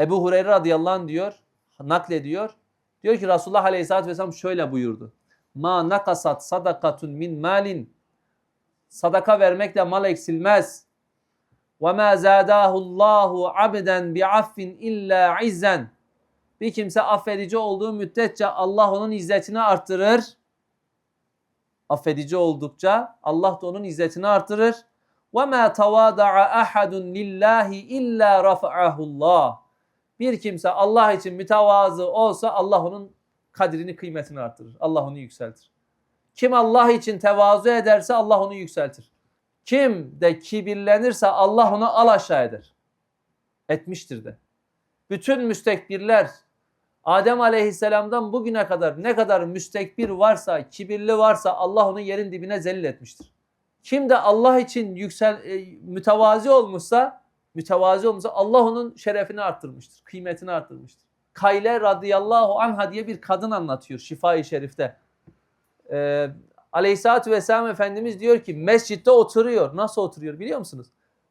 Ebu Hureyre radıyallahu anh diyor, naklediyor. Diyor ki Resulullah aleyhissalatü vesselam şöyle buyurdu. Ma nakasat sadakatun min malin. Sadaka vermekle mal eksilmez. Ve ma zadahullahu abden bi affin illa izzen. Bir kimse affedici olduğu müddetçe Allah onun izzetini artırır. Affedici oldukça Allah da onun izzetini artırır. Ve ma tavada'a ahadun lillahi illa rafa'ahullah. Bir kimse Allah için mütevazı olsa Allah onun kadrini, kıymetini artırır. Allah onu yükseltir. Kim Allah için tevazu ederse Allah onu yükseltir. Kim de kibirlenirse Allah onu al aşağı eder. Etmiştir de. Bütün müstekbirler Adem Aleyhisselam'dan bugüne kadar ne kadar müstekbir varsa, kibirli varsa Allah onu yerin dibine zelil etmiştir. Kim de Allah için yüksel e, mütevazi olmuşsa, mütevazi olmuşsa Allah onun şerefini arttırmıştır, kıymetini arttırmıştır. Kayle radıyallahu anha diye bir kadın anlatıyor Şifa-i Şerif'te. Ee, Aleyhisselatü Vesselam Efendimiz diyor ki mescitte oturuyor. Nasıl oturuyor biliyor musunuz?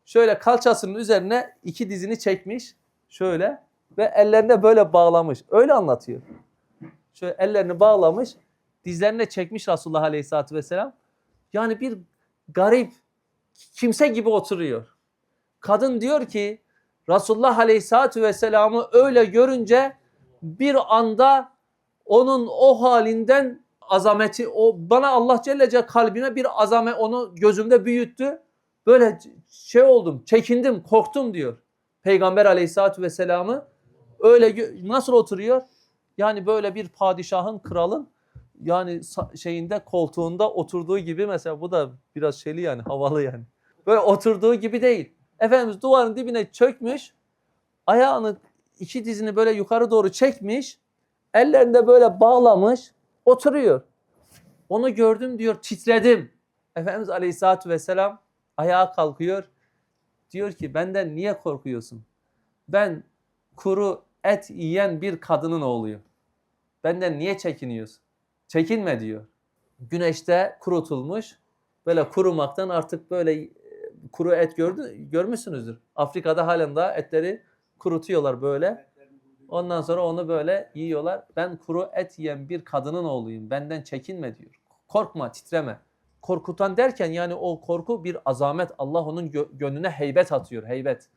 Şöyle kalçasının üzerine iki dizini çekmiş. Şöyle ve ellerine böyle bağlamış. Öyle anlatıyor. Şöyle ellerini bağlamış. Dizlerine çekmiş Resulullah Aleyhisselatü Vesselam. Yani bir garip kimse gibi oturuyor. Kadın diyor ki Resulullah Aleyhisselatü Vesselam'ı öyle görünce bir anda onun o halinden azameti o bana Allah Celle Celle kalbime bir azamet onu gözümde büyüttü. Böyle şey oldum, çekindim, korktum diyor. Peygamber Aleyhisselatü Vesselam'ı öyle nasıl oturuyor? Yani böyle bir padişahın, kralın yani şeyinde koltuğunda oturduğu gibi mesela bu da biraz şeyli yani havalı yani. Böyle oturduğu gibi değil. Efendimiz duvarın dibine çökmüş, ayağını iki dizini böyle yukarı doğru çekmiş, ellerinde böyle bağlamış, oturuyor. Onu gördüm diyor, titredim. Efendimiz Aleyhisselatü Vesselam ayağa kalkıyor. Diyor ki benden niye korkuyorsun? Ben kuru et yiyen bir kadının oğluyum. Benden niye çekiniyorsun? Çekinme diyor. Güneşte kurutulmuş. Böyle kurumaktan artık böyle kuru et gördü, görmüşsünüzdür. Afrika'da halen daha etleri kurutuyorlar böyle. Ondan sonra onu böyle yiyorlar. Ben kuru et yiyen bir kadının oğluyum. Benden çekinme diyor. Korkma, titreme. Korkutan derken yani o korku bir azamet. Allah onun gö- gönlüne heybet atıyor, heybet.